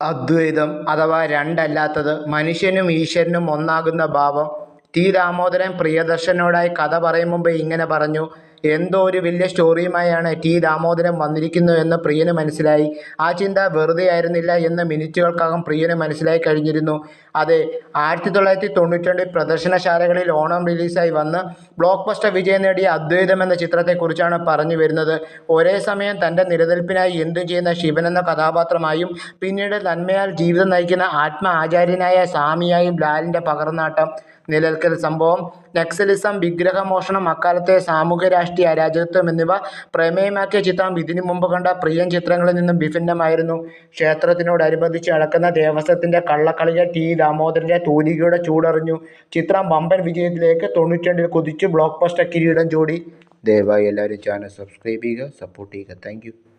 അദ്വൈതം അഥവാ രണ്ടല്ലാത്തത് മനുഷ്യനും ഈശ്വരനും ഒന്നാകുന്ന ഭാവം ടി ദാമോദരൻ പ്രിയദർശനോടായി കഥ പറയും മുമ്പ് ഇങ്ങനെ പറഞ്ഞു. എന്തോ ഒരു വലിയ സ്റ്റോറിയുമായാണ് ടി ദാമോദരൻ വന്നിരിക്കുന്നു എന്ന് പ്രിയന് മനസ്സിലായി. ആ ചിന്ത വെറുതെ ആയിരുന്നില്ല എന്ന് മിനിറ്റുകൾക്കകം പ്രിയന് മനസ്സിലായി കഴിഞ്ഞിരുന്നു. അതെ, ആയിരത്തിത്തൊള്ളായിരത്തി തൊണ്ണൂറ്റി പ്രദർശനശാലകളിൽ ഓണം റിലീസായി വന്ന് ബ്ലോക്ക് ബസ്റ്റർ വിജയം നേടിയ അദ്വൈതം എന്ന ചിത്രത്തെക്കുറിച്ചാണ് പറഞ്ഞു വരുന്നത്. ഒരേ സമയം തന്റെ നിലനിൽപ്പിനായി എന്തു ചെയ്യുന്ന ശിവൻ എന്ന കഥാപാത്രമായും പിന്നീട് നന്മയാൽ ജീവിതം നയിക്കുന്ന ആത്മ ആചാര്യനായ സ്വാമിയായും ലാലിന്റെ പകർന്നാട്ടം. നിലൽക്കൽ സംഭവം, നക്സലിസം, വിഗ്രഹമോഷണം, അക്കാലത്തെ സാമൂഹ്യ-രാഷ്ട്രീയ അരാജകത്വം എന്നിവ പ്രമേയമാക്കിയ ചിത്രം ഇതിനു മുമ്പ് കണ്ട പ്രിയൻ ചിത്രങ്ങളിൽ നിന്നും വിഭിന്നമായിരുന്നു. ക്ഷേത്രത്തിനോടനുബന്ധിച്ച് അടക്കുന്ന ദേവസ്വത്തിന്റെ കള്ളക്കളിയ ടി ദാമോദരന്റെ തൂലികയുടെ ചൂടറിഞ്ഞു ചിത്രം വമ്പൻ വിജയത്തിലേക്ക് തൊണ്ണൂറ്റിരണ്ടിൽ കുതിച്ചു ബ്ലോക്ക് ബസ്റ്റർ കിരീടം ചൂടി. ദയവായി എല്ലാവരും ചാനൽ സബ്സ്ക്രൈബ് ചെയ്യുക, സപ്പോർട്ട് ചെയ്യുക. താങ്ക്.